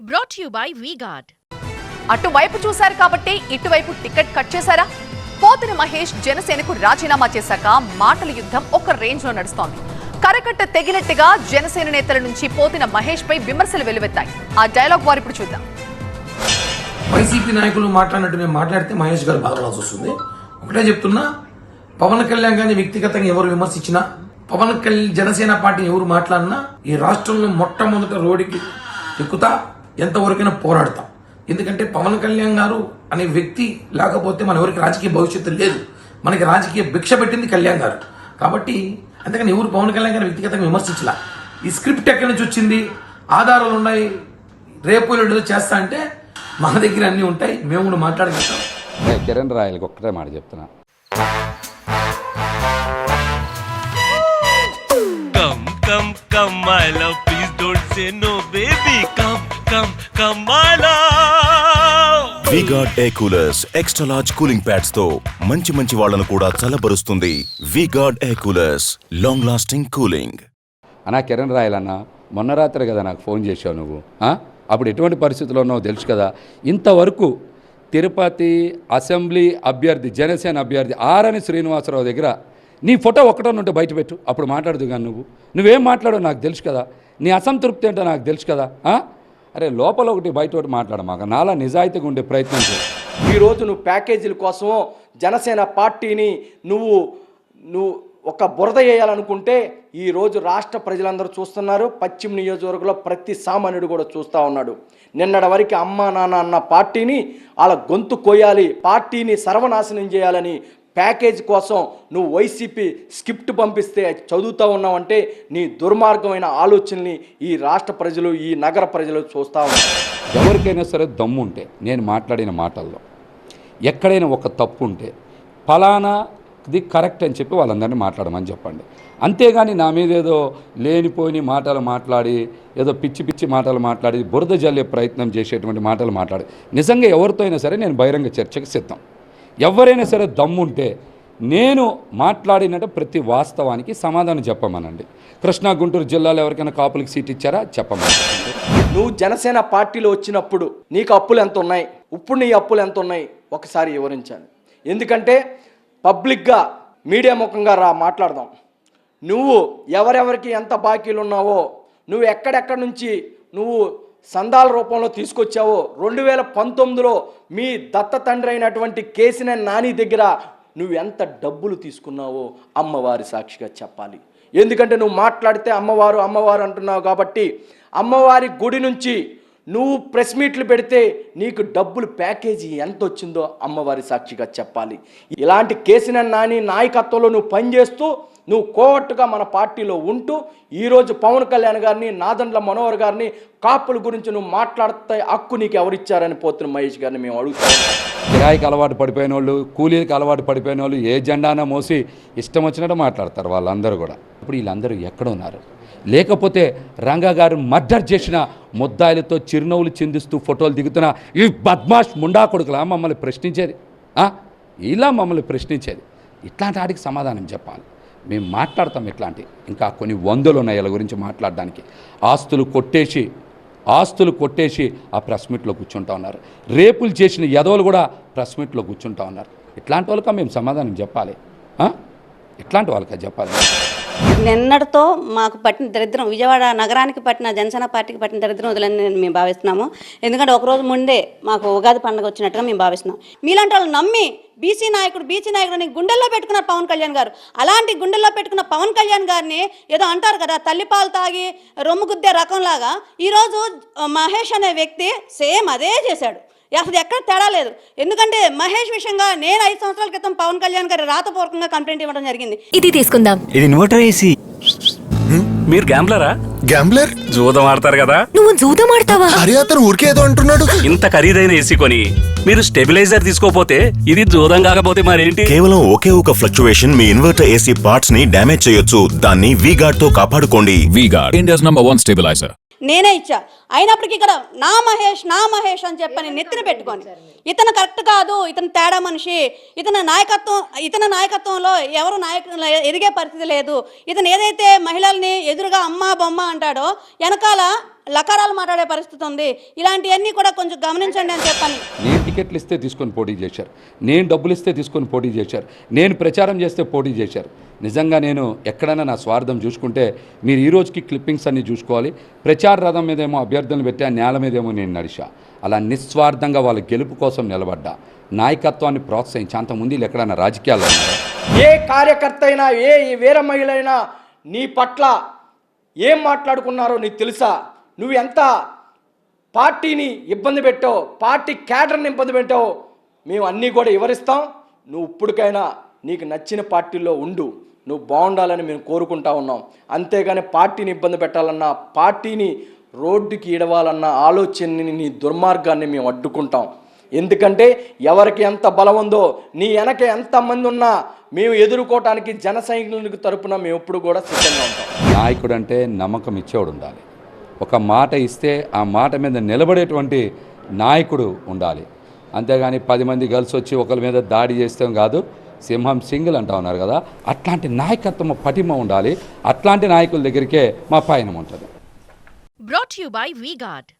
brought to you by VGuard. అటువైపు చూశారు కాబట్టి ఇటువైపు టికెట్ కట్ చేశారా? పోతిన మహేష్ జనసేనకు రాజీనామా చేశాక మాటల యుద్ధం ఒక రేంజ్లో నడుస్తోంది. కరకట్ట తెగినట్టుగా జనసేన నేతల నుంచి పోతిన మహేష్ పై విమర్శలు వెలువెత్తాయి ఆ డైలాగ్ వారు ఇప్పుడు చూద్దాం. వైసీపీ నాయకులు మాట్లాడినట్టు మేము మాట్లాడితే మహేష్ గారు బాధపడాల్సి వస్తుంది. ఒకటే చెప్తున్నా పవన్ కళ్యాణ్ గారిని వ్యక్తిగతంగా ఎవరు విమర్శించినా పవన్ కళ్యాణ్ జనసేన పార్టీ ఎవరు మాట్లాడినా ఈ రాష్ట్రంలో మొట్టమొదట రోడ్డుకి ఎక్కుతా ఎంతవరకైనా పోరాడతాం. ఎందుకంటే పవన్ కళ్యాణ్ గారు అనే వ్యక్తి లేకపోతే మన ఎవరికి రాజకీయ భవిష్యత్తు లేదు. మనకి రాజకీయ భిక్ష పెట్టింది కళ్యాణ్ గారు. కాబట్టి అందుకని ఎవరు పవన్ కళ్యాణ్ గారిని వ్యక్తిగతంగా విమర్శించలా. ఈ స్క్రిప్ట్ ఎక్కడి నుంచి వచ్చింది? ఆధారాలు ఉన్నాయి. రేపు ఎల్లుండి ఏదో చేస్తా అంటే మా దగ్గర అన్నీ ఉంటాయి. మేము కూడా మాట్లాడగలుగుతాం. కిరణ్ రాయలకి ఒక్కటే మాట చెప్తున్నా. Come, come, come, my love. Please don't say no, baby. Come, my love. V-Guard air coolers extra large cooling ప్యాడ్స్తో మంచి మంచి వాళ్ళను కూడా చల్లబరుస్తుంది V-Guard air coolers long lasting cooling అన్నా కిరణ్ రాయల్ అన్న మొన్న రాత్రి కదా నాకు ఫోన్ చేసావు నువ్వు? అప్పుడు ఎటువంటి పరిస్థితుల్లో ఉన్నావు తెలుసు కదా ఇంతవరకు తిరుపతి అసెంబ్లీ అభ్యర్థి జనసేన అభ్యర్థి ఆరని శ్రీనివాసరావు దగ్గర నీ ఫోటో ఒక్కటో ఉంటే బయట పెట్టు అప్పుడు మాట్లాడదు కానీ నువ్వు నువ్వేం మాట్లాడో నాకు తెలుసు కదా నీ అసంతృప్తి ఏంటో నాకు తెలుసు కదా? అరే లోపల ఒకటి బయట ఒకటి మాట్లాడమాక నాలా నిజాయితీగా ఉండే ప్రయత్నం చేయి. ఈరోజు నువ్వు ప్యాకేజీల కోసం జనసేన పార్టీని నువ్వు నువ్వు ఒక బురద వేయాలనుకుంటే ఈరోజు రాష్ట్ర ప్రజలందరూ చూస్తున్నారు. పశ్చిమ నియోజకవర్గంలో ప్రతి సామాన్యుడు కూడా చూస్తూ ఉన్నాడు. నిన్నటి వరకు అమ్మ నాన్న అన్న పార్టీని వాళ్ళ గొంతు కోయాలి పార్టీని సర్వనాశనం చేయాలని ప్యాకేజ్ కోసం నువ్వు వైసీపీ స్క్రిప్ట్ పంపిస్తే చదువుతూ ఉన్నావంటే నీ దుర్మార్గమైన ఆలోచనని ఈ రాష్ట్ర ప్రజలు ఈ నగర ప్రజలు చూస్తూ ఉన్నారు. ఎవరికైనా సరే దమ్ము ఉంటే నేను మాట్లాడిన మాటల్లో ఎక్కడైనా ఒక తప్పు ఉంటే ఫలానా ఇది కరెక్ట్ అని చెప్పి వాళ్ళందరినీ మాట్లాడమని చెప్పండి. అంతేగాని నా మీద ఏదో లేనిపోని మాటలు మాట్లాడి ఏదో పిచ్చి పిచ్చి మాటలు మాట్లాడి బురద జల్లే ప్రయత్నం చేసేటువంటి మాటలు మాట్లాడి నిజంగా ఎవరితో అయినా సరే నేను బహిరంగ చర్చకు సిద్ధం. ఎవరైనా సరే దమ్ముంటే నేను మాట్లాడినట్టు ప్రతి వాస్తవానికి సమాధానం చెప్పమనండి. కృష్ణా గుంటూరు జిల్లాలో ఎవరికైనా కాపులకి సీట్ ఇచ్చారా? చెప్పమనండి నువ్వు జనసేన పార్టీలో వచ్చినప్పుడు నీకు అప్పులు ఎంత ఉన్నాయి ఇప్పుడు నీ అప్పులు ఎంత ఉన్నాయి ఒకసారి వివరించాలి. ఎందుకంటే పబ్లిక్గా మీడియా ముఖంగా రా మాట్లాడదాం. నువ్వు ఎవరెవరికి ఎంత బాకీలు ఉన్నావో నువ్వు ఎక్కడెక్కడి నుంచి నువ్వు సందాల రూపంలో తీసుకొచ్చావో. రెండు వేల పంతొమ్మిదిలో మీ దత్త తండ్రి అయినటువంటి కేసినేని నాని దగ్గర నువ్వు ఎంత డబ్బులు తీసుకున్నావో అమ్మవారి సాక్షిగా చెప్పాలి. ఎందుకంటే నువ్వు మాట్లాడితే అమ్మవారు అమ్మవారు అంటున్నావు కాబట్టి అమ్మవారి గుడి నుంచి నువ్వు ప్రెస్ మీట్లు పెడితే నీకు డబ్బులు ప్యాకేజీ ఎంత వచ్చిందో అమ్మవారి సాక్షిగా చెప్పాలి. ఇలాంటి కేసినేని నాని నాయకత్వంలో నువ్వు పనిచేస్తూ నువ్వు కోవట్టుగా మన పార్టీలో ఉంటూ ఈరోజు పవన్ కళ్యాణ్ గారిని నాదండ్ల మనోహర్ గారిని కాపుల గురించి నువ్వు మాట్లాడితే హక్కు నీకు ఎవరిచ్చారని పోతున్న మహేష్ గారిని మేము అడుగుతాం. కిరాయికి అలవాటు పడిపోయిన వాళ్ళు కూలీలకు అలవాటు పడిపోయిన వాళ్ళు ఏ జెండానా మోసి ఇష్టం వచ్చినట్టు మాట్లాడతారు వాళ్ళందరూ కూడా. ఇప్పుడు వీళ్ళందరూ ఎక్కడ ఉన్నారు? లేకపోతే రంగా గారు మర్డర్ చేసిన ముద్దాయిలతో చిరునవ్వులు చిందిస్తూ ఫోటోలు దిగుతున్న ఈ బద్మాష్ ముండా కొడుకులా మమ్మల్ని ప్రశ్నించేది? ఇలా మమ్మల్ని ప్రశ్నించేది. ఇట్లాంటి వాటికి సమాధానం చెప్పాలి. మేము మాట్లాడతాం ఇట్లాంటి. ఇంకా కొన్ని వందలు ఉన్నాయి వీళ్ళ గురించి మాట్లాడడానికి. ఆస్తులు కొట్టేసి ఆస్తులు కొట్టేసి ఆ ప్రెస్ మీట్లో కూర్చుంటా ఉన్నారు. రేపులు చేసిన యదవులు కూడా ప్రెస్ మీట్లో కూర్చుంటా ఉన్నారు. ఇట్లాంటి వాళ్ళక మేము సమాధానం చెప్పాలి. ఇట్లాంటి వాళ్ళక చెప్పాలి. నిన్నటితో మాకు పట్టిన దరిద్రం విజయవాడ నగరానికి పట్టిన జనసేన పార్టీకి పట్టిన దరిద్రం వదిలని మేము భావిస్తున్నాము. ఎందుకంటే ఒకరోజు ముందే మాకు ఉగాది పండుగ వచ్చినట్టుగా మేము భావిస్తున్నాం. మీలాంటి వాళ్ళు నమ్మి బీసీ నాయకుడు బీసీ నాయకుడిని గుండెల్లో పెట్టుకున్నారు పవన్ కళ్యాణ్ గారు అలాంటి గుండెల్లో పెట్టుకున్న పవన్ కళ్యాణ్ గారిని ఏదో అంటారు కదా తల్లిపాలు తాగి రొమ్ము గుద్దే రకంలాగా ఈరోజు మహేష్ అనే వ్యక్తి సేమ్ అదే చేశాడు. అసలు ఎక్కడ తేడా లేదు. ఎందుకంటే మహేష్ విషయంగా నేను ఐదు సంవత్సరాల క్రితం పవన్ కళ్యాణ్ గారి రాతపూర్వకంగా కంప్లైంట్ ఇవ్వడం జరిగింది. ఇది తీసుకుందాం. ఇది ఇన్వర్టర్ ఏసీ మీరు గ్యాంబ్లరా? గ్యాంబ్లర్? జూదం ఆడతారు కదా? నువ్వు జూదం ఆడతావా? అరే అతను ఊరికే ఏదో అంటున్నాడు. ఇంత ఖరీదైన ఏసీ కొని మీరు స్టెబిలైజర్ తీసుకోపోతే ఇది జూదం కాకపోతే మరేంటి? కేవలం ఒకే ఒక ఫ్లక్చువేషన్ మీ ఇన్వర్టర్ ఏసీ పార్ట్స్ని డ్యామేజ్ చేయొచ్చు. దాన్ని వీగార్డ్తో కాపాడుకోండి. VGuard, India's number one stabilizer. నేనే ఇచ్చా. అయినప్పటికీ ఇక్కడ నా మహేష్ నా మహేష్ అని చెప్పని నెత్తిన పెట్టుకొని ఇతను కరెక్ట్ కాదు ఇతను తేడా మనిషి ఇతని నాయకత్వం ఇతని నాయకత్వంలో ఎవరు నాయకులు ఎదిగే పరిస్థితి లేదు. ఇతను ఏదైతే మహిళల్ని ఎదురుగా అమ్మ బొమ్మ అంటాడో వెనకాల లకారాలు మాట్లాడే పరిస్థితి ఉంది. ఇలాంటివన్నీ కూడా కొంచెం గమనించండి అని చెప్పాను. నేను టికెట్లు ఇస్తే తీసుకొని పోటీ చేశారు. నేను డబ్బులు ఇస్తే తీసుకొని పోటీ చేశారు. నేను ప్రచారం చేస్తే పోటీ చేశారు. నిజంగా నేను ఎక్కడైనా నా స్వార్థం చూసుకుంటే మీరు ఈ రోజుకి క్లిప్పింగ్స్ అన్నీ చూసుకోవాలి. ప్రచార రథం మీదేమో అభ్యర్థులను పెట్టి నేల మీదేమో నేను నడిచా అలా నిస్వార్థంగా వాళ్ళ గెలుపు కోసం నిలబడ్డా. నాయకత్వాన్ని ప్రోత్సహించి. అంతకుముందు వీళ్ళు ఎక్కడైనా రాజకీయాల్లో ఉన్నారా? ఏ కార్యకర్త అయినా ఏ వీర మహిళ అయినా నీ పట్ల ఏం మాట్లాడుకున్నారో నీకు తెలుసా? నువ్వు ఎంత పార్టీని ఇబ్బంది పెట్టావు పార్టీ క్యాడర్ని ఇబ్బంది పెట్టావు మేము అన్నీ కూడా వివరిస్తాం. నువ్వు ఇప్పటికైనా నీకు నచ్చిన పార్టీలో ఉండు. నువ్వు బాగుండాలని మేము కోరుకుంటా ఉన్నాం. అంతేగాని పార్టీని ఇబ్బంది పెట్టాలన్నా పార్టీని రోడ్డుకి ఇడవాలన్న ఆలోచనని నీ దుర్మార్గాన్ని మేము అడ్డుకుంటాం. ఎందుకంటే ఎవరికి ఎంత బలం ఉందో నీ వెనక ఎంతమంది ఉన్నా మేము ఎదుర్కోవటానికి జన సైనికులకు తరపున మేము ఎప్పుడు కూడా సిద్ధంగా ఉంటాం. నాయకుడు అంటే నమ్మకం ఇచ్చేవాడు ఉండాలి. ఒక మాట ఇస్తే ఆ మాట మీద నిలబడేటువంటి నాయకుడు ఉండాలి. అంతేగాని పది మంది కలిసి వచ్చి ఒకరి మీద దాడి చేస్తాం కాదు. సింహం సింగిల్ అంటా ఉన్నారు కదా. అట్లాంటి నాయకత్వం పటిమ ఉండాలి. అట్లాంటి నాయకుల దగ్గరికే మా పయనం ఉంటుంది. Brought you by V-Guard